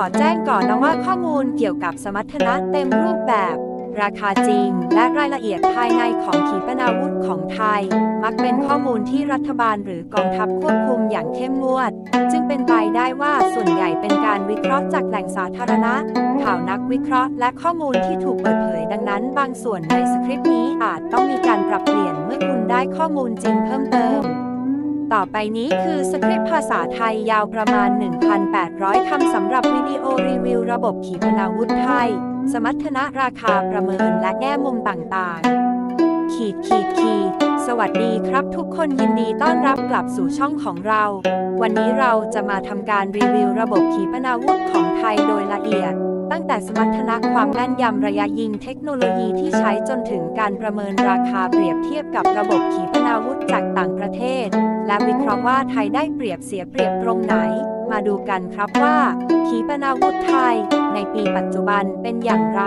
ขอแจ้งก่อนนะว่าข้อมูลเกี่ยวกับสมรรถนะเต็มรูปแบบ ราคาจริง และรายละเอียดภายในของขีปนาวุธของไทย มักเป็นข้อมูลที่รัฐบาลหรือกองทัพควบคุมอย่างเข้มงวด จึงเป็นไปได้ว่าส่วนใหญ่เป็นการวิเคราะห์จากแหล่งสาธารณะ ข่าวนักวิเคราะห์และข้อมูลที่ถูกเปิดเผยดังนั้น บางส่วนในสคริปต์นี้อาจต้องมีการปรับเปลี่ยนเมื่อคุณได้ข้อมูลจริงเพิ่มเติม ต่อไปนี้คือสคริปต์ภาษาไทยยาวประมาณ 1,800 คำสำหรับวิดีโอรีวิวระบบขีปนาวุธไทย สมรรถนะราคาประเมินและแง่มุมต่างๆ ขีดขีดขีด สวัสดีครับทุกคนยินดีต้อนรับกลับสู่ช่องของเรา วันนี้เราจะมาทำการรีวิวระบบขีปนาวุธของไทยโดยละเอียด ตั้งแต่สมรรถนะความแม่นยำระยะยิงเทคโนโลยีที่ใช้จนถึงการประเมินราคาเปรียบเทียบกับระบบขีปนาวุธจากต่างประเทศ และวิเคราะห์ว่าไทยได้เปรียบเสียเปรียบตรงไหน มาดูกันครับว่า ขีปนาวุธไทย ในปีปัจจุบันเป็นอย่างไร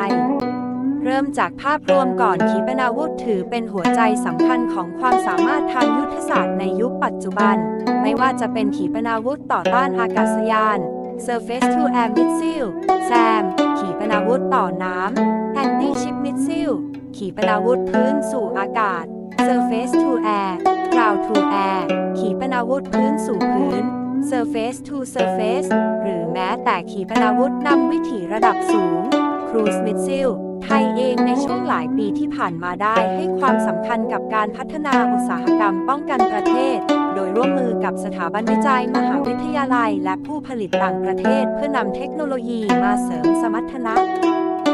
เริ่มจากภาพรวมก่อนขีปนาวุธถือเป็นหัวใจสำคัญของความสามารถทางยุทธศาสตร์ในยุคปัจจุบัน ไม่ว่าจะเป็นขีปนาวุธต่อต้านอากาศยาน Surface to Air Missile SAM ขีปนาวุธต่อน้ำ Anti Ship Missile ขีปนาวุธพื้นสู่อากาศ Surface to Air Ground to Air ขีปนาวุธพื้นสู่พื้น Surface to Surface หรือแม้แต่ขีปนาวุธนำวิถีระดับสูง Cruise Missile ไทยเองในช่วงหลายปีที่ผ่านมาได้ให้ความสำคัญกับการพัฒนาอุตสาหกรรมป้องกันประเทศ โดยร่วมมือกับสถาบันวิจัยมหาวิทยาลัย และผู้ผลิตต่างประเทศ เพื่อนำเทคโนโลยีมาเสริมสมรรถนะ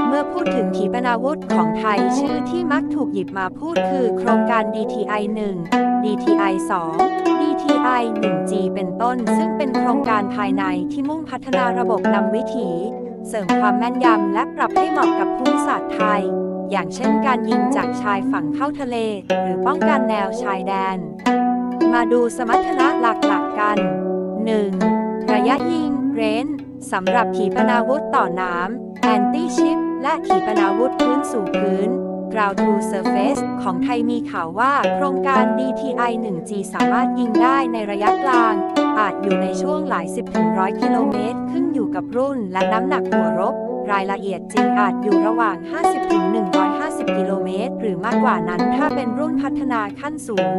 เมื่อพูดถึงขีปนาวุธของไทยชื่อที่มักถูกหยิบมาพูดคือโครงการ DTI 1 DTI 2 DTI 1G เป็นต้น ซึ่งเป็นโครงการภายในที่มุ่งพัฒนาระบบนำวิถี เสริมความแม่นยำและปรับให้เหมาะกับภูมิศาสตร์ไทยอย่างเช่นการยิงจากชายฝั่งเข้าทะเล หรือป้องกันแนวชายแดน มาดูสมรรถนะหลักๆกัน 1. ระยะยิง range สำหรับขีปนาวุธต่อน้ำ anti ship และขีปนาวุธพื้นสู่พื้น ground to surface ของไทยมีข่าวว่าโครงการ DTI 1G สามารถยิงได้ในระยะกลาง อาจอยู่ในช่วงหลายสิบถึงร้อยกิโลเมตร ขึ้นอยู่กับรุ่นและน้ำหนักหัวรบ รายละเอียดจริงอาจอยู่ระหว่าง 50ถึง150 กิโลเมตร หรือมากกว่านั้นถ้าเป็นรุ่นพัฒนาขั้นสูง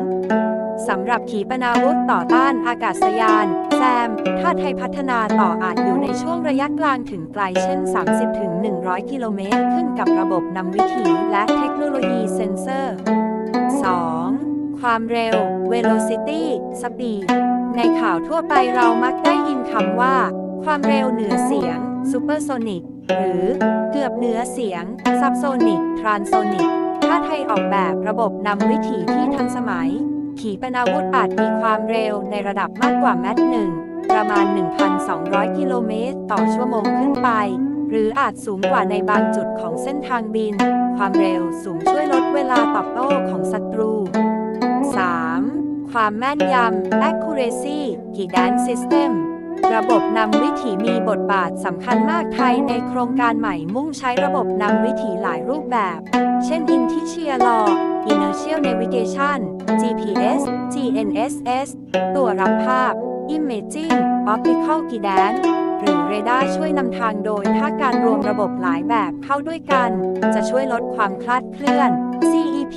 สำหรับขีปนาวุธต่อต้านอากาศยาน แซม ถ้าไทยพัฒนาต่ออาจอยู่ในช่วงระยะกลางถึงไกลเช่น 30ถึง100 กิโลเมตร ขึ้นกับระบบนำวิถีและเทคโนโลยีเซ็นเซอร์ 2. ความเร็ว velocity speed ในข่าวทั่วไปเรามักได้ยินคำว่า ความเร็วเหนือเสียง supersonic หรือเกือบเหนือเสียง subsonic transonic ถ้าไทยออกแบบระบบนำวิถีที่ทันสมัย ขีปนาวุธอาจมีความเร็วในระดับมากกว่าแมทหนึ่งประมาณ 1,200 กิโลเมตร ต่อชั่วโมงขึ้นไป หรืออาจสูงกว่าในบางจุดของเส้นทางบิน ความเร็วสูงช่วยลดเวลาตอบโต้ของศัตรู 3. ความแม่นยำ accuracy guidance system ระบบนำวิถีมีบทบาทสำคัญมากไทยในโครงการใหม่มุ่งใช้ระบบนำวิถีหลายรูปแบบ เช่น Inertial Law Inertial Navigation GPS GNSS ตัวรับภาพ Imaging Optical Guidance หรือเรดาร์ช่วยนำทางโดยถ้าการรวมระบบหลายแบบเข้าด้วยกัน จะช่วยลดความคลาดเคลื่อน CEP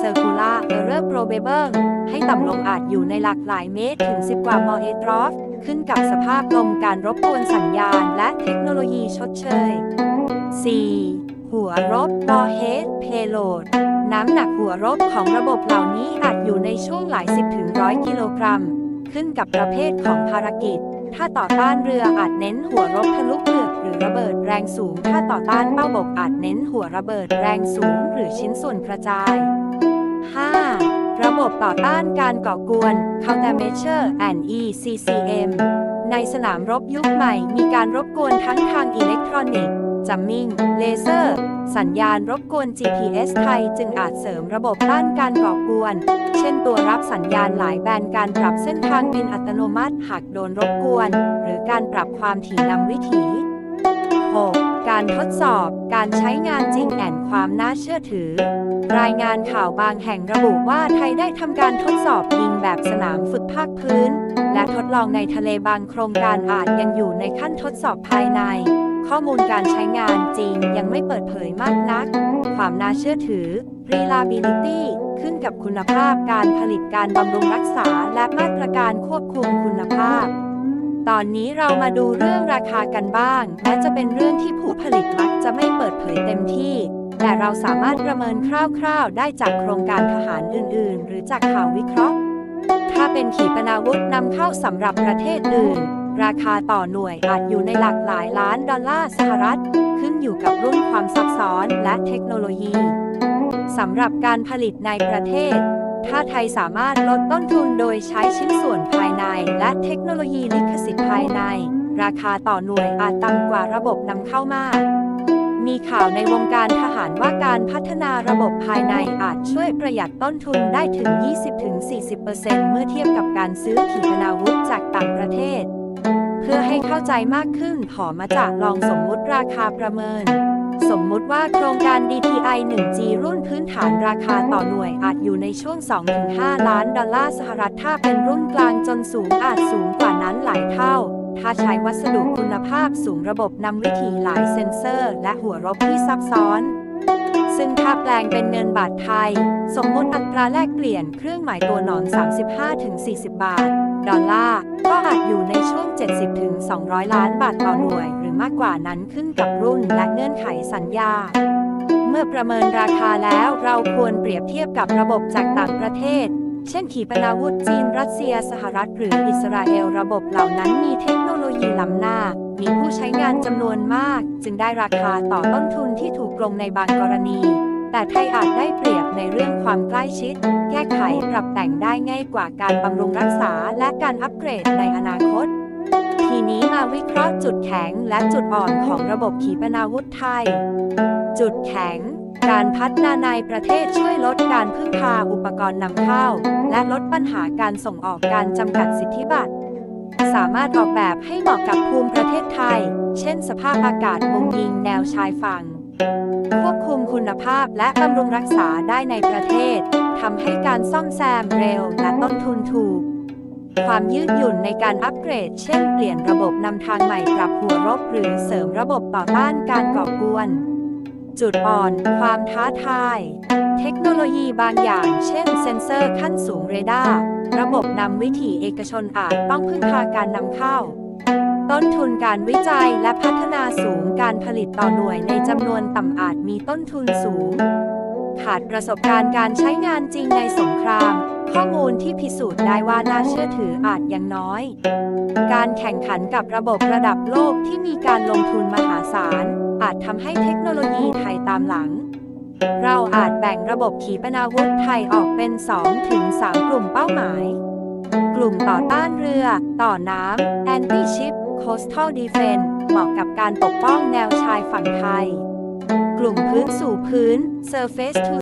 Circular Error Probable ให้ต่ำลงอาจอยู่ในหลากหลายเมตรถึง 10 กว่ามอเอตรอฟ ขึ้นกับสภาพลมการรบกวนสัญญาณ และเทคโนโลยีชดเชย 4. หัวรบ Warhead Payload น้ำหนักหัวรบของระบบเหล่านี้อาจอยู่ในช่วงหลายสิบถึงร้อยกิโลกรัม ขึ้นกับประเภทของภารกิจ ถ้าต่อต้านเรืออาจเน้นหัวรบทะลุเปลือกหรือระเบิดแรงสูง ถ้าต่อต้านเป้าบกอาจเน้นหัวระเบิดแรงสูง หรือชิ้นส่วนกระจาย 5. ระบบต่อต้านการก่อกวน Countermeasure and ECCM ในสนามรบยุคใหม่มีการรบกวนทั้งทางอิเล็กทรอนิกส์จัมมิง เลเซอร์ สัญญาณรบกวน GPS ไทยจึงอาจเสริมระบบต้านการก่อกวน เช่นตัวรับสัญญาณหลายแบนการปรับเส้นทางบินอัตโนมัติหากโดนรบกวน หรือการปรับความถี่นำวิถี 6. การทดสอบ การใช้งานจริงแอนความน่าเชื่อถือ รายงานข่าวบางแห่งระบุว่าไทยได้ทำการทดสอบยิงแบบสนามฝึกภาคพื้น และทดลองในทะเลบางโครงการอาจยังอยู่ในขั้นทดสอบภายใน ข้อมูลการใช้งานจริงยังไม่เปิดเผยมากนัก ความน่าเชื่อถือ reliability ขึ้นกับคุณภาพการผลิตการบำรุงรักษาและมาตรการควบคุมคุณภาพ ตอนนี้เรามาดูเรื่องราคากันบ้างแม้จะเป็นเรื่องที่ผู้ผลิตมักจะไม่เปิดเผยเต็มที่ แต่เราสามารถประเมินคร่าวๆ ได้จากโครงการทหารอื่นๆ หรือจากข่าววิเคราะห์ ถ้าเป็นขีปนาวุธนำเข้าสำหรับประเทศอื่น ราคาต่อหน่วยอาจอยู่ในหลักหลายล้านดอลลาร์สหรัฐ ขึ้นอยู่กับรุ่นความซับซ้อนและเทคโนโลยีสำหรับการผลิตในประเทศ ถ้าไทยสามารถลดต้นทุนโดยใช้ชิ้นส่วนภายใน และเทคโนโลยีลิขสิทธิ์ภายใน ราคาต่อหน่วยอาจต่ำกว่าระบบนำเข้ามาก มีข่าวในวงการทหารว่าการพัฒนาระบบภายในอาจช่วยประหยัดต้นทุนได้ถึง 20-40%เมื่อเทียบกับการซื้อขีปนาวุธจากต่างประเทศ เพื่อให้เข้าใจมากขึ้นขอมาจากลองสมมุติราคาประเมิน สมมุติว่าโครงการ DTI 1G รุ่นพื้นฐานราคาต่อหน่วยอาจอยู่ในช่วง 2-5 ล้านดอลลาร์สหรัฐถ้าเป็นรุ่นกลางจนสูงอาจสูงกว่านั้นหลายเท่า ถ้าใช้วัสดุคุณภาพสูงระบบนำวิถีหลายเซ็นเซอร์ และหัวรบที่ซับซ้อน ซึ่งถ้าแปลงเป็นเงินบาทไทย สมมติอัตราแลกเปลี่ยนเครื่องหมายตัวหนอน 35-40 บาท ดอลลาร์ ก็อาจอยู่ในช่วง 70-200 ล้านบาทต่อหน่วย หรือมากกว่านั้นขึ้นกับรุ่นและเงื่อนไขสัญญา เมื่อประเมินราคาแล้วเราควรเปรียบเทียบกับระบบจากต่างประเทศ เช่นขีปนาวุธจีน รัสเซีย สหรัฐ หรืออิสราเอล ระบบเหล่านั้นมีเทคโนโลยีล้ำหน้า มีผู้ใช้งานจำนวนมาก จึงได้ราคาต่อต้นทุนที่ถูกลงในบางกรณี แต่ไทยอาจได้เปรียบในเรื่องความใกล้ชิด แก้ไขปรับแต่งได้ง่ายกว่าการบำรุงรักษาและการอัปเกรดในอนาคต ทีนี้มาวิเคราะห์จุดแข็งและจุดอ่อนของระบบขีปนาวุธไทย จุดแข็ง การพัฒนาในประเทศช่วยลดการพึ่งพาอุปกรณ์นำเข้า และลดปัญหาการส่งออกการจำกัดสิทธิบัตรสามารถออกแบบให้เหมาะกับภูมิประเทศไทย เช่นสภาพอากาศมุมยิงแนวชายฝั่ง ควบคุมคุณภาพและบำรุงรักษาได้ในประเทศ ทำให้การซ่อมแซมเร็วและต้นทุนถูก ความยืดหยุ่นในการอัปเกรด เช่นเปลี่ยนระบบนำทางใหม่ปรับหัวรบหรือเสริมระบบต่อต้านการก่อกวน จุดอ่อน ความท้าทาย เทคโนโลยีบางอย่าง เช่น เซ็นเซอร์ขั้นสูงเรดาร์ระบบนำวิถีเอกชนอาจต้องพึ่งพาการนำเข้า ต้นทุนการวิจัยและพัฒนาสูงการผลิตต่อหน่วยในจำนวนต่ำอาจมีต้นทุนสูง ขาดประสบการณ์การใช้งานจริงในสงคราม ข้อมูลที่พิสูจน์ได้ว่าน่าเชื่อถืออาจยังน้อย การแข่งขันกับระบบระดับโลกที่มีการลงทุนมหาศาล อาจทำให้เทคโนโลยีไทยตามหลัง เราอาจแบ่งระบบขีปนาวุธไทยออกเป็น2ถึง3กลุ่มเป้าหมาย กลุ่มต่อต้านเรือ ต่อน้ำ Anti Ship Coastal Defense เหมาะกับการปกป้องแนวชายฝั่งไทย กลุ่มพื้นสู่พื้น Surface to